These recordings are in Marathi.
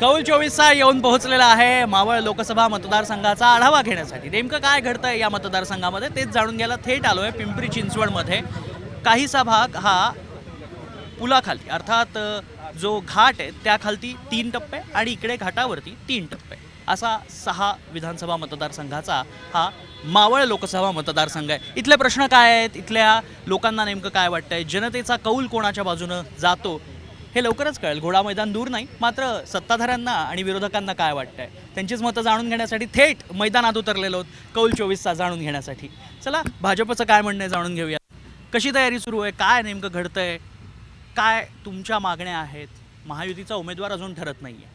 कौल चोवीसचा येऊन पोहोचलेला आहे मावळ लोकसभा मतदारसंघाचा आढावा घेण्यासाठी. नेमकं काय घडतं आहे या मतदारसंघामध्ये तेच जाणून घ्यायला थेट आलो आहे पिंपरी चिंचवडमध्ये. काहीसा भाग हा पुलाखाली अर्थात जो घाट आहे त्याखालती तीन टप्पे आणि इकडे घाटावरती तीन टप्पे. असा सहा विधानसभा मतदारसंघाचा हा मावळ लोकसभा मतदारसंघ आहे. इथले प्रश्न काय आहेत? इथल्या लोकांना नेमकं काय वाटतंय? जनतेचा कौल कोणाच्या बाजूनं जातो? हे लवकरच कळेल. घोडा मैदान दूर नाही मात्र सत्ताधाऱ्यांना आणि विरोधकांना काय वाटतंय? त्यांचीच मतं जाणून घेण्यासाठी थेट मैदानात उतरलेलो आहोत कौल चोवीसचा जाणून घेण्यासाठी. चला भाजपचं काय म्हणणं आहे जाणून घेऊया. कशी तयारी सुरू आहे? काय नेमकं घडतंय? काय तुमच्या मागण्या आहेत? महायुतीचा उमेदवार अजून ठरत नाही आहे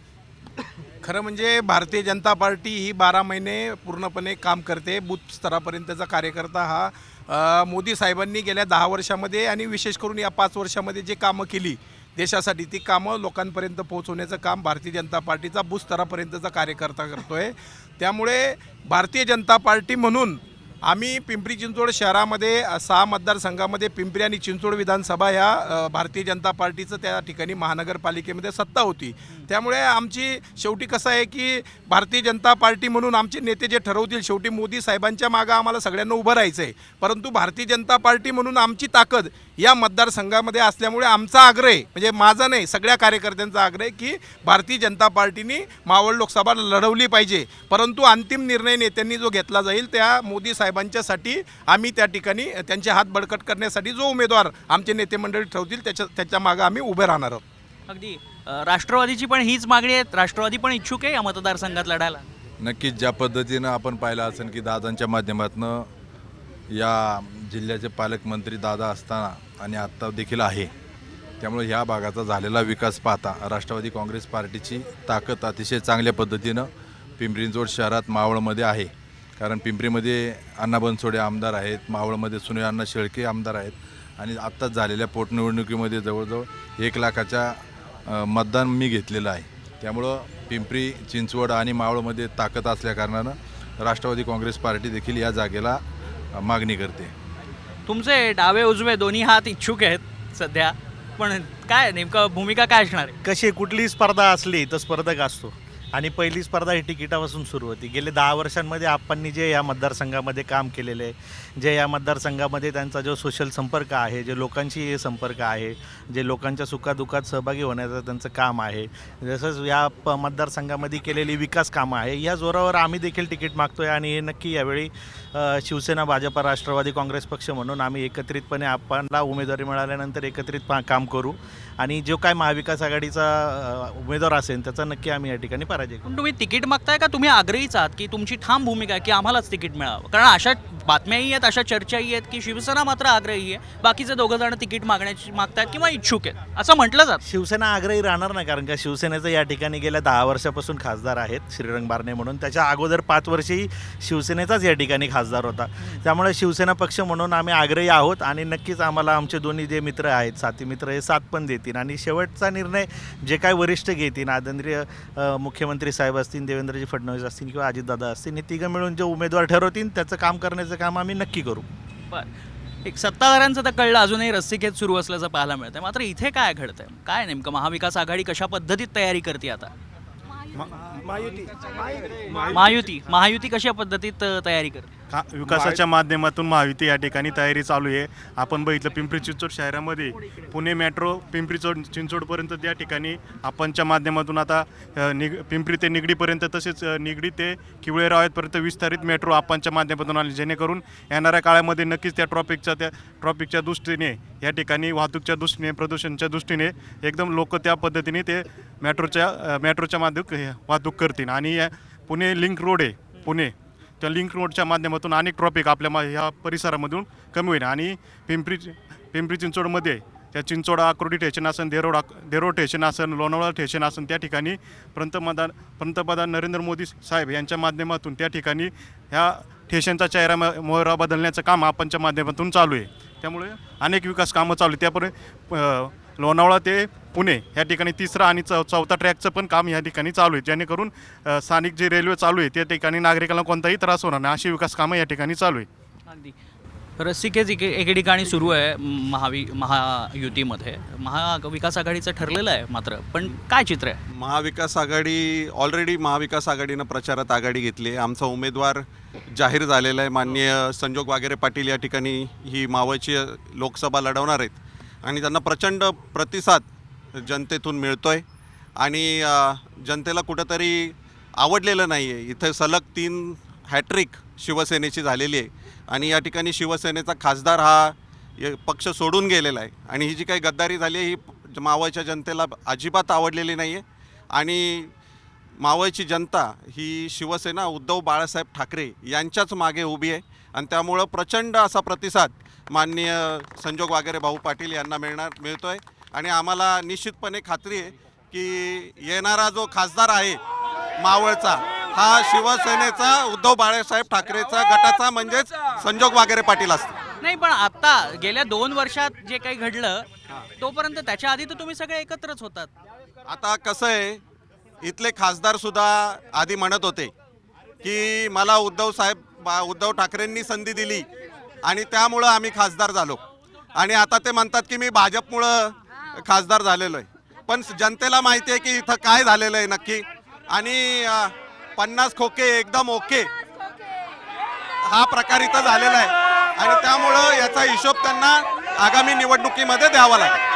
खरं म्हणजे भारतीय जनता पार्टी ही बारा महिने पूर्णपणे काम करते. बूथ स्तरापर्यंतचा कार्यकर्ता हा मोदी साहेबांनी गेल्या दहा वर्षामध्ये आणि विशेष करून या पाच वर्षामध्ये जे कामं केली देशासाठी ती कामं लोकांपर्यंत पोहोचवण्याचं काम भारतीय जनता पार्टीचा बूथ स्तरापर्यंतचा कार्यकर्ता करतोय. त्यामुळे भारतीय जनता पार्टी म्हणून आम्ही पिंपरी चिंचवड शहरामध्ये सहा मतदारसंघामध्ये पिंपरी आणि चिंचवड विधानसभा ह्या भारतीय जनता पार्टीचं त्या ठिकाणी महानगरपालिकेमध्ये सत्ता होती. त्यामुळे आमची शेवटी कसं आहे की भारतीय जनता पार्टी म्हणून आमचे नेते जे ठरवतील शेवटी मोदी साहेबांच्या मागं आम्हाला सगळ्यांना उभं राहायचं आहे परंतु भारतीय जनता पार्टी म्हणून आमची ताकद या मतदारसंघामध्ये असल्यामुळे आमचा आग्रह आहे म्हणजे माझा नाही सगळ्या कार्यकर्त्यांचा आग्रह आहे की भारतीय जनता पार्टीने मावळ लोकसभा लढवली पाहिजे. परंतु अंतिम निर्णय नेत्यांनी जो घेतला जाईल त्या मोदी साहेब साहेबांच्यासाठी आम्ही त्या ठिकाणी त्यांचे हात बळकट करण्यासाठी जो उमेदवार आमचे नेते मंडळी ठरवतील त्याच्या त्याच्या मागं आम्ही उभे राहणार आहोत. अगदी. राष्ट्रवादीची पण हीच मागणी आहे. राष्ट्रवादी पण इच्छुक आहे या मतदारसंघात लढायला? नक्कीच ज्या पद्धतीनं आपण पाहिलं असेल की दादांच्या माध्यमातून या जिल्ह्याचे पालकमंत्री दादा असताना आणि आत्ता देखील आहे त्यामुळे ह्या भागाचा झालेला विकास पाहता राष्ट्रवादी काँग्रेस पार्टीची ताकद अतिशय चांगल्या पद्धतीनं पिंपरी चिंचवड शहरात मावळमध्ये आहे. कारण पिंपरीमध्ये अण्णा बनसोडे आमदार आहेत मावळमध्ये सुनील अण्णा शेळके आमदार आहेत आणि आत्ताच झालेल्या पोटनिवडणुकीमध्ये जवळजवळ एक लाखाच्या मतदान मी घेतलेलं आहे. त्यामुळं पिंपरी चिंचवड आणि मावळमध्ये ताकद असल्याकारणानं राष्ट्रवादी काँग्रेस पार्टी देखील या जागेला मागणी करते. तुमचे डावे उजवे दोन्ही हात इच्छुक आहेत सध्या. पण काय नेमकं भूमिका काय असणार आहे? कशी कुठलीही स्पर्धा असली तर स्पर्धक असतो. आणि पहिली स्पर्धा ही तिकिटापासून सुरू होती. गेले दहा वर्षांमध्ये आप्पांनी जे या मतदारसंघामध्ये काम केलेले आहे जे या मतदारसंघामध्ये त्यांचा जो सोशल संपर्क आहे जे लोकांशी संपर्क आहे जे लोकांच्या सुखादुखात सहभागी होण्याचं त्यांचं काम आहे जसंच या प मतदारसंघामध्ये केलेली विकास कामं आहे या जोरावर आम्ही देखील तिकीट मागतो आहे आणि हे नक्की यावेळी शिवसेना भाजपा राष्ट्रवादी काँग्रेस पक्ष म्हणून आम्ही एकत्रितपणे आपणला उमेदवारी मिळाल्यानंतर एकत्रित काम करू. आणि जो काय महाविकास आघाडीचा उमेदवार असेल त्याचा नक्की आम्ही या ठिकाणी पराजय करू. पण तुम्ही तिकीट मागताय का? तुम्ही आग्रहीच आहात की तुमची ठाम भूमिका आहे की आम्हालाच तिकीट मिळावं? कारण अशा बातम्याही आहेत अशा चर्चाही आहेत की शिवसेना मात्र आग्रही आहे. बाकीचे दोघं जण तिकीट मागण्याची मागतात किंवा इच्छुक आहेत. असं म्हटलं जात. शिवसेना आग्रही राहणार नाही कारण का शिवसेनेचं या ठिकाणी गेल्या दहा वर्षापासून खासदार आहेत श्रीरंग बारणे म्हणून. त्याच्या अगोदर पाच वर्षही शिवसेनेचाच या ठिकाणी खासदार होता. त्यामुळे शिवसेना पक्ष म्हणून आम्ही आग्रही आहोत आणि नक्कीच आम्हाला आमचे दोन्ही जे मित्र आहेत साथी मित्र हे साथ पण देतील. आणि शेवटचा निर्णय जे काय वरिष्ठ घेतील आदरणीय मुख्यमंत्री साहेब असतील देवेंद्रजी फडणवीस असतील किंवा अजितदादा असतील हे तिघं मिळून जे उमेदवार ठरवतील त्याचं काम करण्याचं काम आम्ही नक्की करू. बरं. एक सत्ताधाऱ्यांचं तर कळलं अजूनही रस्सीखेच सुरू असल्याचं पाहायला मिळतंय. मात्र इथे काय घडतंय? काय नेमकं महाविकास आघाडी कशा पद्धतीत तयारी करते आता? महायुती. महायुती. कशा पद्धतीत तयारी करते? का विकासाच्या माध्यमातून महायुती या ठिकाणी तयारी चालू आहे. आपण बघितलं पिंपरी चिंचवड शहरामध्ये पुणे मेट्रो पिंपरी चोड चिंचवडपर्यंत त्या ठिकाणी आपणच्या माध्यमातून आता निग पिंपरी ते निगडीपर्यंत तसेच निगडी ते किवळे रावतपर्यंत विस्तारित मेट्रो आपणच्या माध्यमातून आली. जेणेकरून येणाऱ्या काळामध्ये नक्कीच त्या ट्रॉफिकच्या त्या ट्रॉफिकच्या दृष्टीने या ठिकाणी वाहतूकच्या दृष्टीने प्रदूषणच्या दृष्टीने एकदम लोक त्या पद्धतीने ते मेट्रोच्या मेट्रोच्या माध्यम वाहतूक करतील. आणि या पुणे लिंक रोड आहे पुणे. त्या लिंक रोडच्या माध्यमातून अनेक ट्रॉफिक आपल्या मा ह्या परिसरामधून कमी होईल आणि पिंपरी पिंपरी चिंचवडमध्ये त्या चिंचोडा आक्रोडी ठेशन असन देरोड आक देरोड ठेशन असन लोणावळा ठेशन असन त्या ठिकाणी पंतप्रधान पंतप्रधान नरेंद्र मोदी साहेब यांच्या माध्यमातून त्या ठिकाणी ह्या ठेशनचा चेहरा म- मोहरा बदलण्याचं काम आपणच्या माध्यमातून चालू आहे. त्यामुळे अनेक विकास कामं चालू आहेत. त्यापुढे लोणावळा ते पुणे या ठिकाणी तिसरा आणि चौ चौथा ट्रॅकचं पण काम या ठिकाणी चालू आहे. जेणेकरून स्थानिक जे रेल्वे चालू आहे त्या ठिकाणी नागरिकांना कोणताही त्रास होणार नाही. अशी विकास कामं या ठिकाणी चालू आहे. अगदी. रस्सीखेच एके एके ठिकाणी सुरू आहे महावि महायुतीमध्ये. महाविकास आघाडीचं ठरलेलं आहे मात्र. पण काय चित्र आहे? महाविकास आघाडी ऑलरेडी महाविकास आघाडीनं प्रचारात आघाडी घेतली आहे. आमचा उमेदवार जाहीर झालेला आहे. माननीय संजोग वागेरे पाटील या ठिकाणी ही मावळची लोकसभा लढवणार आहेत. आणि त्यांना प्रचंड प्रतिसाद जनतेतून मिळतो आहे आणि जनतेला कुठंतरी आवडलेलं नाही आहे इथं सलग तीन हॅट्रिक शिवसेनेची झालेली आहे. आणि या ठिकाणी शिवसेनेचा खासदार हा य- पक्ष सोडून गेलेला आहे. आणि ही जी काही गद्दारी झाली आहे ही मावळच्या जनतेला अजिबात आवडलेली नाही आहे आणि मावळची जनता ही शिवसेना उद्धव बाळासाहेब ठाकरे यांच्याच मागे उभी आहे. आणि त्यामुळं प्रचंड असा प्रतिसाद माननीय संजोग वागेरे भाऊ पाटील यांना मिळणार मिळतो आहे आणि आम्हाला निश्चितपणे खात्री आहे की येणारा जो खासदार आहे मावळचा हा शिवसेनेचा उद्धव बाळासाहेब ठाकरेचा गटाचा म्हणजेच संजोग वागेरे पाटील असतील नाही पण आता गेल्या दोन वर्षात जे काही घडलं तोपर्यंत त्याच्या आधी तर तुम्ही सगळे एकत्रच होतात. आता कसं आहे इथले खासदार सुद्धा आधी म्हणत होते की मला उद्धव साहेब बा- उद्धव ठाकरेंनी संधी दिली आणि त्यामुळं आम्ही खासदार झालो. आणि आता ते म्हणतात की मी भाजपमुळं खासदार झालेलो आहे. पण जनतेला माहिती आहे की इथं काय झालेलं आहे नक्की. आणि पन्नास खोके एकदम ओके. हा प्रकार इथं झालेला आहे. आणि त्यामुळं याचा हिशोब त्यांना आगामी निवडणुकीमध्ये द्यावा लागेल.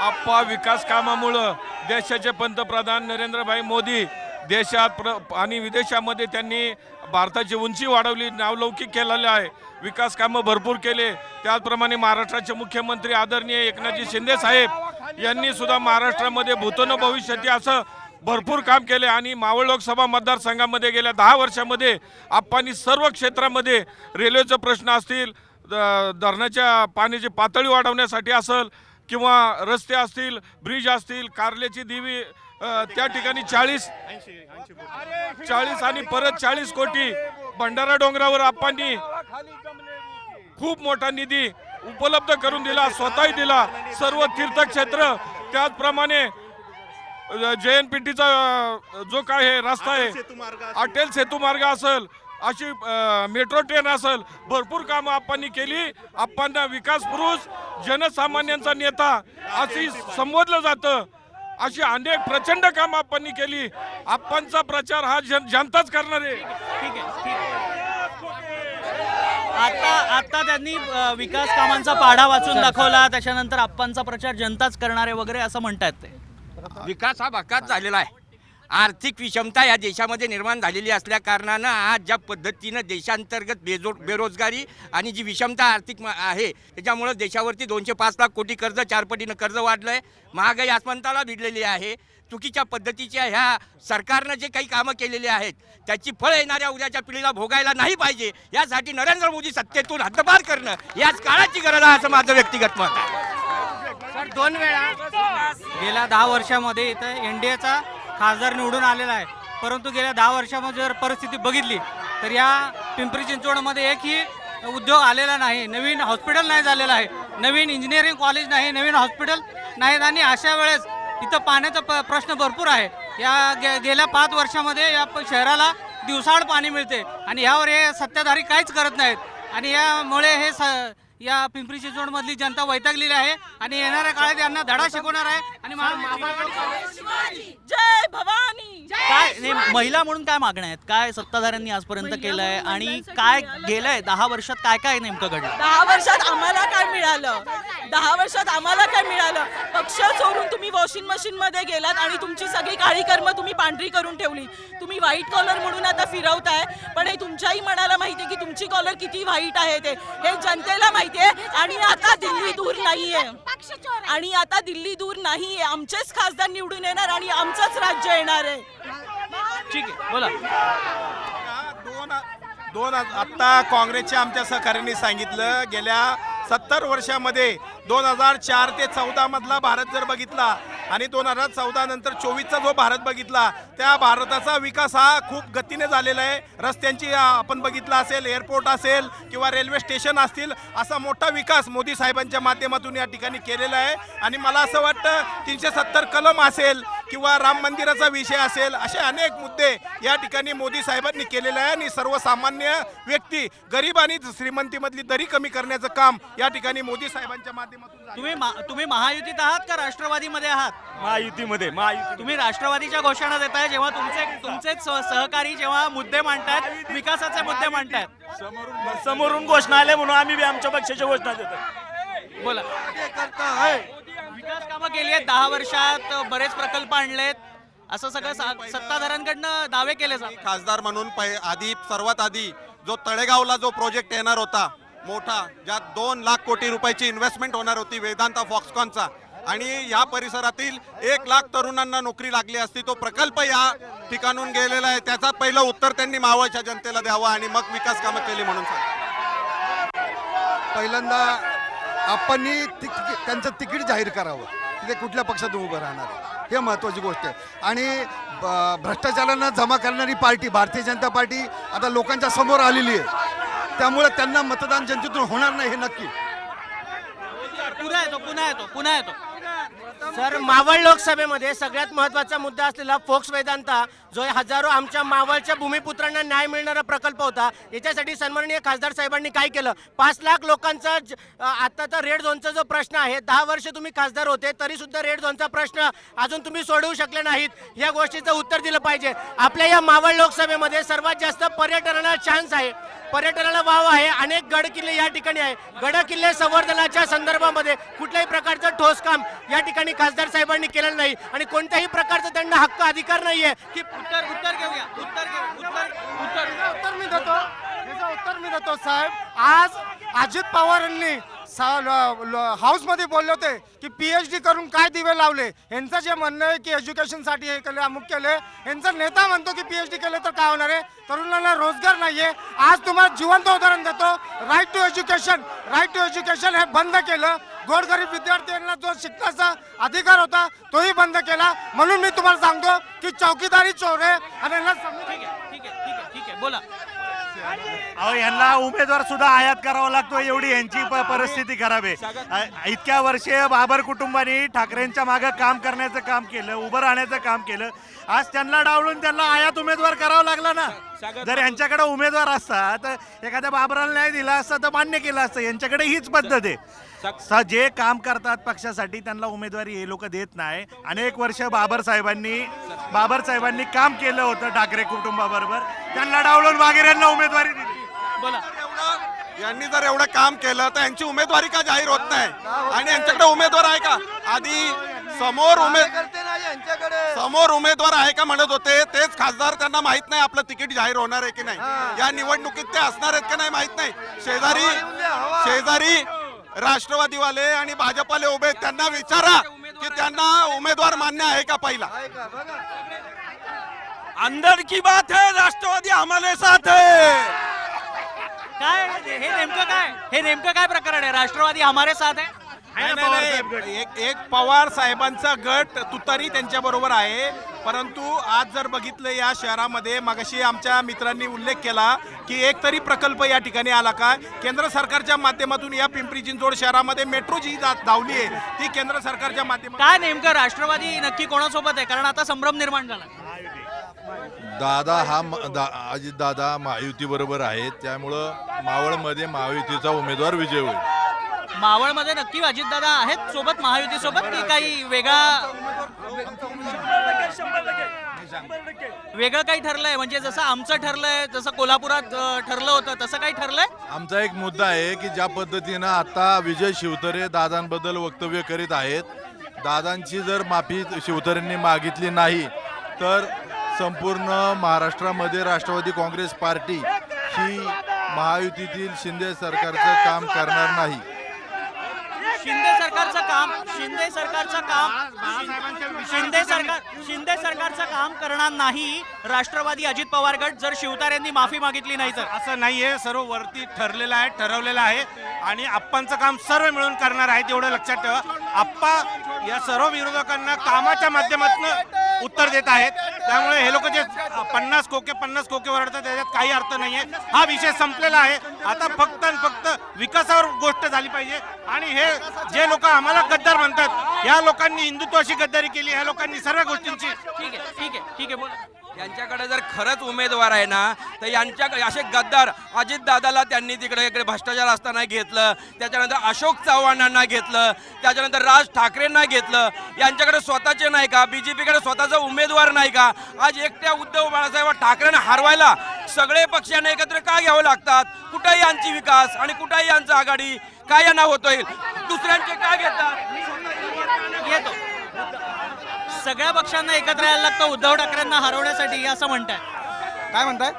आप्पा विकास कामामुळं देशाचे पंतप्रधान नरेंद्रभाई मोदी देशात प्र आणि विदेशामध्ये त्यांनी भारताची उंची वाढवली नावलौकिक केलेलं आहे. विकास कामं भरपूर केले. त्याचप्रमाणे महाराष्ट्राचे मुख्यमंत्री आदरणीय एकनाथजी शिंदे साहेब यांनी सुद्धा महाराष्ट्रामध्ये भूतन भविष्यती असं भरपूर काम केले आणि मावळ लोकसभा मतदारसंघामध्ये गेल्या दहा वर्षामध्ये आप्पांनी सर्व क्षेत्रामध्ये रेल्वेचे प्रश्न असतील द- धरणाच्या पाण्याची पातळी वाढवण्यासाठी असेल किंवा रस्ते असतील ब्रिज असतील कारल्याची देवी त्या ठिकाणी चाळीस चाळीस आणि परत चाळीस कोटी भंडारा डोंगरावर आप्पांनी खूप मोठा निधी उपलब्ध करून दिला स्वतःही दिला. सर्व तीर्थक्षेत्र त्याचप्रमाणे जे एन पी टीचा जो काय हे रस्ता आहे अटेल सेतू मार्ग असेल. अशी मेट्रो ट्रेन असेल भरपूर कामं आप्पांनी केली. आप्पांना विकास पुरुष जनसामान्यांचा नेता अशी संबोधलं जातं. अशी अनेक प्रचंड कामं आप्पांनी केली. आप्पांचा प्रचार हा जन जनताच करणार आहे. ठीक आहे ठीक आहे. आता आता त्यांनी विकास कामांचा पाढा वाचून दाखवला. त्याच्यानंतर आप्पांचा प्रचार जनताच करणारे वगैरे असं म्हणतायत ते. विकास हा भकास झालेला आहे. आर्थिक विषमता या देशामध्ये निर्माण झालेली असल्या कारणानं आज ज्या पद्धतीनं देशांतर्गत बेजो बेरोजगारी आणि जी विषमता आर्थिक आहे त्याच्यामुळं देशावरती दोनशे पाच लाख कोटी कर्ज चारपटीनं कर्ज वाढलं आहे महागाई आसमंताला भिडलेली आहे. चुकीच्या पद्धतीच्या ह्या सरकारनं जे काही कामं केलेली आहेत त्याची फळं येणाऱ्या उद्याच्या पिढीला भोगायला नाही पाहिजे. यासाठी नरेंद्र मोदी सत्तेतून हद्दपार करणं याच काळाची गरज आहे असं माझं व्यक्तिगत मत आहे. सर दोन वेळा गेल्या दहा वर्षामध्ये इथं एन डी एचा खासदार निवडून आलेला आहे. परंतु गेल्या दहा वर्षामध्ये जर परिस्थिती बघितली तर या पिंपरी चिंचवडमध्ये एकही उद्योग आलेला नाही. नवीन हॉस्पिटल नाही झालेलं आहे. नवीन इंजिनिअरिंग कॉलेज नाही नवीन हॉस्पिटल नाहीत. आणि अशा वेळेस इथं पाण्याचा प प्रश्न भरपूर आहे. या गे गेल्या पाच वर्षामध्ये या शहराला दिवसाआड पाणी मिळते. आणि यावर हे सत्ताधारी काहीच करत नाहीत. आणि यामुळे हे स या पिंपरी चिंचवडमधली जनता वैतागलेली आहे आणि येणाऱ्या काळात यांना धडा शिकवणार आहे आणि जय भवानी. काय नाही, महिला म्हणून काय मागण्या आहेत? काय सत्ताधाऱ्यांनी आजपर्यंत केलंय आणि काय गेलंय? दहा वर्षात काय काय नेमकं घडलं? दहा वर्षात आम्हाला काय मिळालं? दहा वर्षात आम्हाला काय मिळालं? पक्ष सोडून तुम्ही वॉशिंग मशीन मध्ये गेलात आणि तुमची सगळी काळी कर्म तुम्ही पांढरी करून ठेवली. तुम्ही व्हाईट कॉलर म्हणून आता फिरवताय पण हे तुमच्याही मनाला माहितीये की तुमची कॉलर किती व्हाईट आहे ते. हे जनतेला माहितीये आणि आता दिल्ली दूर नाहीये. आणि आता दिल्ली दूर नाहीये. आमचेच खासदार निवडून येणार आणि आमचंच राज्य येणार आहे. ठीक आहे बोला. दोन दोन आत्ता काँग्रेसच्या आमच्या सहकाऱ्यांनी सांगितलं गेल्या सत्तर वर्षामध्ये दोन हजार चार ते चौदा मधला भारत जर बघितला आणि दोन हजार चौदा नंतर चोवीसचा जो भारत बघितला त्या भारताचा विकास हा खूप गतीने झालेला आहे. रस्त्यांची आपण बघितला असेल एअरपोर्ट असेल किंवा रेल्वे स्टेशन असतील असा मोठा विकास मोदी साहेबांच्या माध्यमातून या ठिकाणी केलेला आहे. आणि मला असं वाटतं तीनशे सत्तर कलम असेल किंवा राम मंदिराचा विषय असेल असे अनेक मुद्दे या ठिकाणी मोदी साहेबांनी केलेले आहे आणि सर्वसामान्य व्यक्ती गरीब आणि श्रीमंतीमधली दरी कमी करण्याचं काम या ठिकाणी मोदी साहेबांच्या माध्यमातून झालं. तुम्ही मा- तुम्ही महायुतीत आहात का राष्ट्रवादीमध्ये आहात? महायुतीमध्ये महायुती तुम्ही राष्ट्रवादीच्या घोषणा देताय जेव्हा तुमचे तुमचेच सह- सहकारी जेव्हा मुद्दे मांडतायत विकासाचे मुद्दे मांडतायत. समोरून घोषणा आल्या म्हणून आम्ही आमच्या पक्षाच्या घोषणा देतो बोला. केली आहेत. दहा वर्षात बरेच प्रकल्प आणलेत. असं सगळं सत्ताधाऱ्यांकडनं दावे केले जातात. खासदार म्हणून आधी सर्वात आधी जो तळेगावला जो प्रोजेक्ट येणार होता मोठा ज्यात दोन लाख कोटी रुपयाची इन्व्हेस्टमेंट होणार होती वेदांता फॉक्सकॉनचा आणि या परिसरातील एक लाख तरुणांना नोकरी लागली असती तो प्रकल्प या ठिकाणून गेलेला आहे. त्याचा पहिलं उत्तर त्यांनी मावळच्या जनतेला द्यावं आणि मग विकास कामं केली म्हणून सांग पहिल्यांदा आपण त्यांचं तिकीट जाहीर करावं. की ते कुठल्या पक्षातून उभं राहणार हे महत्त्वाची गोष्ट आहे. आणि भ्रष्टाचारांना जमा करणारी पार्टी भारतीय जनता पार्टी आता लोकांच्या समोर आलेली आहे. त्यामुळे त्यांना मतदान जनतेतून होणार नाही हे नक्की. पुन्हा येतो पुन्हा येतो पुन्हा येतो. सर मावळ लोकसभेमध्ये सगळ्यात महत्त्वाचा मुद्दा असलेला फोक्स वेदांता जो हजारो आमच्या मावळच्या भूमिपुत्रांना न्याय मिळणारा प्रकल्प होता याच्यासाठी सन्माननीय खासदार साहेबांनी काय केलं? पाच लाख लोकांचा आत्ताचा रेड झोनचा जो प्रश्न आहे दहा वर्ष तुम्ही खासदार होते तरी सुद्धा रेड झोनचा प्रश्न अजून तुम्ही सोडवू शकले नाहीत या गोष्टीचं उत्तर दिलं पाहिजे. आपल्या या मावळ लोकसभेमध्ये सर्वात जास्त पर्यटनाला चान्स आहे. पर्यटनाला वाव आहे. अनेक गड किल्ले या ठिकाणी आहे. गड किल्ले संवर्धनाच्या संदर्भामध्ये कुठल्याही प्रकारचं ठोस काम या ठिकाणी खासदार साहेबांनी केलेलं नाही. आणि कोणत्याही प्रकारचा त्यांना हक्क अधिकार नाहीये. की उत्तर उत्तर घेऊया. उत्तर घेऊ उत्तर उत्तर. उत्तर मी देतो. याचं उत्तर मी देतो साहेब. आज अजित पवारांनी हाऊसमध्ये बोलले होते की पीएच डी करून काय दिवे लावले? यांचं जे म्हणणं आहे की एज्युकेशनसाठी हे केलं अमुक केले यांचा नेता म्हणतो की पीएच डी केलं तर काय होणार आहे? तरुणांना रोजगार नाहीये. आज तुम्हाला जिवंत उदाहरण देतो. Right to education right to education हे बंद केलं. गोरगरीब विद्यार्थ्यांना जो शिकण्याचा अधिकार होता तोही बंद केला. म्हणून मी तुम्हाला सांगतो की चौकीदारी चोर आहे आणि यांना ठीक आहे ठीक आहे ठीक आहे. बोला. अहो यांना उमेदवार सुद्धा आयात करावा लागतो एवढी यांची परिस्थिती खराब आहे. इतक्या वर्षे बाबर कुटुंबानी ठाकरेंच्या मागे काम करण्याचं काम केलं उभं राहण्याचं काम केलं. आज त्यांना डावळून त्यांना आयात उमेदवार करावा लागला ना. जर यांच्याकडे उमेदवार असता तर एखाद्या बाबराला न्याय दिला असता तर मान्य केलं असतं. यांच्याकडे हीच पद्धत आहे. स- जे काम करतात पक्षासाठी त्यांना उमेदवारी हे लोक देत नाही. अनेक वर्ष बाबर साहेबांनी बाबर साहेबांनी काम केलं होतं ठाकरे कुटुंबाबरोबर. त्यांना डावलून वागेरे यांना उमेदवारी दिली. बोला. एवढं- यांनी जर एवढं काम केलं तर यांची उमेदवारी का जाहीर होत नाही? आणि यांच्याकडे उमेदवार आहे का? आधी समोर उमेद समोर उमेदवार आहे का म्हणत होते तेच खासदार त्यांना माहीत नाही आपलं तिकीट जाहीर होणार आहे की नाही. या निवडणुकीत ते असणार आहेत की नाही माहीत नाही. शेजारी शेजारी राष्ट्रवादीवाले आणि भाजपाले उभे आहेत, त्यांना विचारा की त्यांना उमेदवार मान्य आहे का पहिला? अंदर की बात है राष्ट्रवादी हमारे साथ है। काय हे नेमकं काय? हे नेमकं काय प्रकरण आहे? राष्ट्रवादी हमारे साथ आहे नाही, नाही, नाही. एक एक पवार साहेबांचा गट तुतारी त्यांच्या बरोबर आहे. परंतु आज जर बघितलं या शहरामध्ये मगाशी आमच्या मित्रांनी उल्लेख केला की एक तरी प्रकल्प या ठिकाणी आला का? केंद्र सरकारच्या माध्यमातून या पिंपरी चिंचवड शहरामध्ये मेट्रो जी जा- धावली आहे ती केंद्र सरकारच्या माध्यमातून काय नेमकं राष्ट्रवादी नक्की कोणासोबत आहे? कारण आता संभ्रम निर्माण झाला. दादा हा अजित दादा महायुती बरोबर आहेत त्यामुळं मावळमध्ये महायुतीचा उमेदवार विजय होईल. मावळमध्ये नक्की अजितदादा आहेत सोबत महायुती सोबत की काही वेगळा? वेगळं काही ठरलंय? म्हणजे जसं आमचं ठरलंय जसं कोल्हापुरात ठरलं होतं तसं काही ठरलंय? आमचा एक मुद्दा आहे की ज्या पद्धतीनं आता विजय शिवतरे दादांबद्दल वक्तव्य करीत आहेत दादांची जर माफी शिवतरेंनी मागितली नाही तर संपूर्ण महाराष्ट्रामध्ये राष्ट्रवादी काँग्रेस पार्टी ही महायुतीतील शिंदे सरकारचं काम करणार नाही. सरकारचं काम शिंदे सरकारचं काम शिंदे सरकार शिंदे सरकारचं काम करणार नाही राष्ट्रवादी अजित पवार गट जर शिवतारेंनी माफी मागितली नाही तर. असं नाहीये सर्व वरती ठरलेलं आहे ठरवलेलं आहे. आणि आप्पांचं काम सर्व मिळून करणार आहेत एवढं लक्षात ठेवा. आप्पा या सर्व विरोधकांना कामाच्या माध्यमातून उत्तर देत आहेत. त्यामुळे हे लोक जे पन्नास कोके पन्नास कोके ओरडतात त्याच्यात काही अर्थ नाही आहे हा विषय संपलेला आहे. आता फक्त आणि फक्त विकासावर गोष्ट झाली पाहिजे. आणि हे जे लोक आम्हाला गद्दार म्हणतात या लोकांनी हिंदुत्वाशी गद्दारी केली या लोकांनी सर्व गोष्टींची. ठीक आहे ठीक आहे ठीक आहे. बोला. यांच्याकडे जर खरंच उमेदवार आहे ना तर यांच्याकडे असे गद्दार अजित दादाला त्यांनी तिकडे इकडे भ्रष्टाचार असताना घेतलं त्याच्यानंतर अशोक चव्हाणांना घेतलं त्याच्यानंतर राज ठाकरेंना घेतलं. यांच्याकडे स्वतःचे नाही का बीजेपीकडे स्वतःचा उमेदवार नाही का? आज एकट्या उद्धव बाळासाहेब ठाकरेंना हरवायला सगळे पक्षांना एकत्र का घ्यावं लागतात? कुठंही यांची विकास आणि कुठंही यांचं आघाडी काय यांना होतोय दुसऱ्यांचे का घेतात? येतो. सगळ्या पक्षांना एकत्र यायला लागतं उद्धव ठाकरेंना हरवण्यासाठी असं म्हणताय काय म्हणताय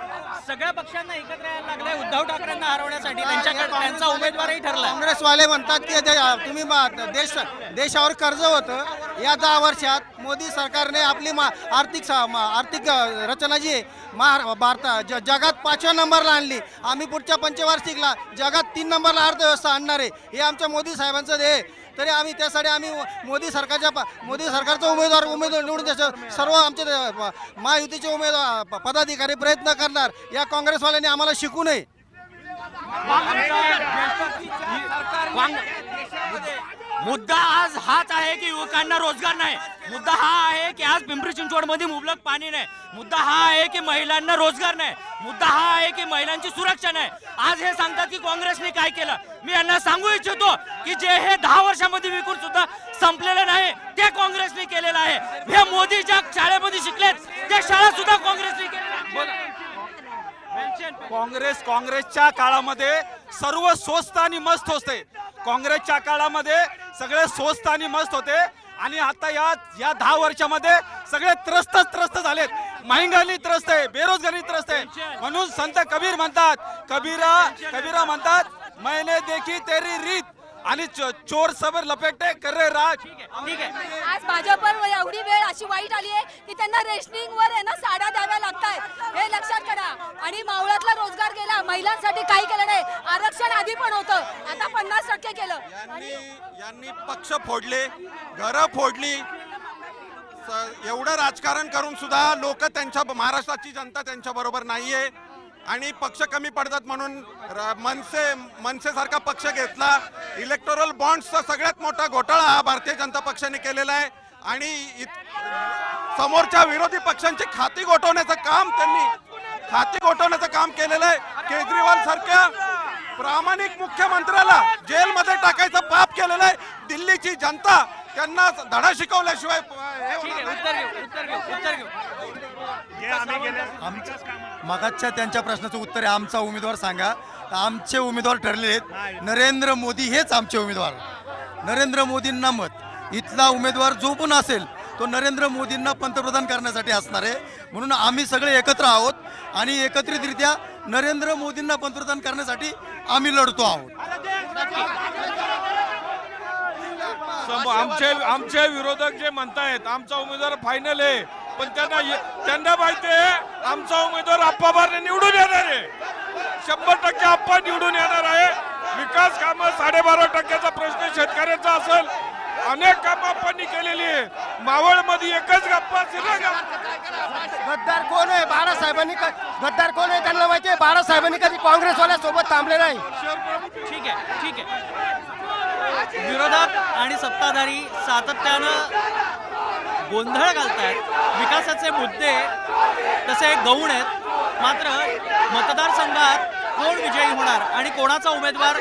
सगळ्या पक्षांना एकत्र यायला लागलंय. उद्धव ठाकरेंना हरवण्यासाठी त्यांच्याकडे त्यांचा उमेदवारही ठरला. काँग्रेसवाले म्हणतात की जे- तुम्ही मा- देश देशावर कर्ज होतं. या दहा वर्षात मोदी सरकारने आपली मा आर्थिक सा- मा- आर्थिक अ, रचना जी आहे महा भारता ज जगात पाचव्या नंबरला आणली. आम्ही पुढच्या पंचवार्षिकला जगात तीन नंबरला अर्थव्यवस्था आणणार आहे. हे आमच्या मोदी साहेबांचं ध्येय आहे. तरी आम्ही त्यासाठी आम्ही मोदी सरकारच्या मोदी सरकारचा उमेदवार उमेदवार निवडून द्यायचं सर्व आमचे महायुतीचे उमेदवार प- पदाधिकारी प्रयत्न करणार. या काँग्रेसवाल्यांनी आम्हाला शिकू नये. मुद्दा आज हाच आहे की युवकांना रोजगार नाही. मुद्दा हा आहे की आज पिंपरी चिंचवडमध्ये मुबलक पाणी नाही. मुद्दा हा आहे की महिलांना रोजगार नाही. मुद्दा हा आहे की महिलांची सुरक्षा नाही. आज हे सांगतात की काँग्रेसने काय केलं? मी यांना सांगू इच्छितो की जे हे दहा वर्षामध्ये विकून सुद्धा संपलेलं नाही ते काँग्रेसने केलेलं आहे. हे मोदी ज्या शाळेमध्ये शिकलेत त्या शाळा सुद्धा काँग्रेसने केलेल्या काँग्रेस काँग्रेसच्या काळामध्ये सर्व स्वस्त आणि मस्त होते. काँग्रेसच्या काळामध्ये सगळे स्वस्त आणि मस्त होते. आणि आता या या दहा वर्षामध्ये सगळे त्रस्तच त्रस्त झालेत. महागाई त्रस्त आहे बेरोजगारी त्रस्त आहे. म्हणून संत कबीर म्हणतात कबीरा कबीरा म्हणतात मैने देखी तेरी रीत. आणि चो- चोर सबर लपेटे कर रे राज. ठीक आहे आज भाजपवर एवढी वेळ अशी वाईट आली आहे की त्यांना रेशनिंग वर आहे ना साड्या द्याव्या लागतायत. हे लक्षात करा. आणि मावळातला रोजगार गेला महिलांसाठी काही केलं नाही. आरक्षण आधी पण होतं. आता पन्नास टक्के केलं. यांनी यांनी पक्ष फोडले घरं फोडली. एवढं राजकारण करून सुद्धा लोक त्यांच्या महाराष्ट्राची जनता त्यांच्या बरोबर नाहीये. आणि पक्ष कमी पडतात म्हणून र- मनसे मनसेसारखा पक्ष घेतला. इलेक्टोरल बॉन्ड्सचा सगळ्यात मोठा घोटाळा हा भारतीय जनता पक्षाने केलेला आहे. आणि समोरच्या विरोधी पक्षांची खाती गोठवण्याचं काम त्यांनी खाती गोठवण्याचं काम केलेलं आहे. केजरीवाल सारख्या प्रामाणिक मुख्यमंत्र्याला जेलमध्ये टाकायचं पाप केलेलं आहे. दिल्लीची जनता त्यांना धडा शिकवल्याशिवाय हे मगाच्या त्यांच्या प्रश्नाचं उत्तर आहे आमचा उमेदवार सांगा. तर आमचे उमेदवार ठरलेले आहेत. नरेंद्र मोदी हेच आमचे उमेदवार. नरेंद्र मोदींना मत. इथला उमेदवार जो पण असेल तो नरेंद्र मोदींना पंतप्रधान करण्यासाठी असणार आहे. म्हणून आम्ही सगळे एकत्र आहोत आणि एकत्रितरित्या नरेंद्र मोदींना पंतप्रधान करण्यासाठी आम्ही लढतो आहोत. आमचे आमचे विरोधक जे म्हणतायत आमचा उमेदवार फायनल आहे. पण त्यांना त्यांना माहिती आहे आमचा उमेदवार आप्पाबारने निवडून येणार आहे. शंभर टक्के आप्पा निवडून येणार आहे. विकास कामं साडेबारा टक्क्याचा प्रश्न शेतकऱ्यांचा असेल. अनेक कामं आपण केलेली आहे. मावळमध्ये एकच गप्पा गद्दार कोण आहे? बाळासाहेबांनी क- गद्दार कोण आहे त्यांना माहिती आहे? बाळासाहेबांनी कधी काँग्रेसवाल्या सोबत थांबले नाही. ठीक आहे ठीक आहे. विरोधक आणि सत्ताधारी सातत्यानं गोंधळ घालतायत. विकासाचे मुद्दे तसे गौण आहेत. मात्र मतदारसंघात कोण विजयी होणार आणि कोणाचा उमेदवार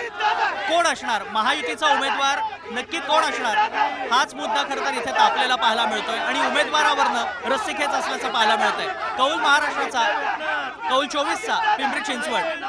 कोण असणार? महायुतीचा उमेदवार नक्की कोण असणार? हाच मुद्दा खरं तर इथे तापलेला पाहायला मिळतोय. आणि उमेदवारावरनं रस्सीखेच असल्याचं पाहायला मिळतंय. कौल महाराष्ट्राचा कौल चोवीसचा पिंपरी चिंचवड.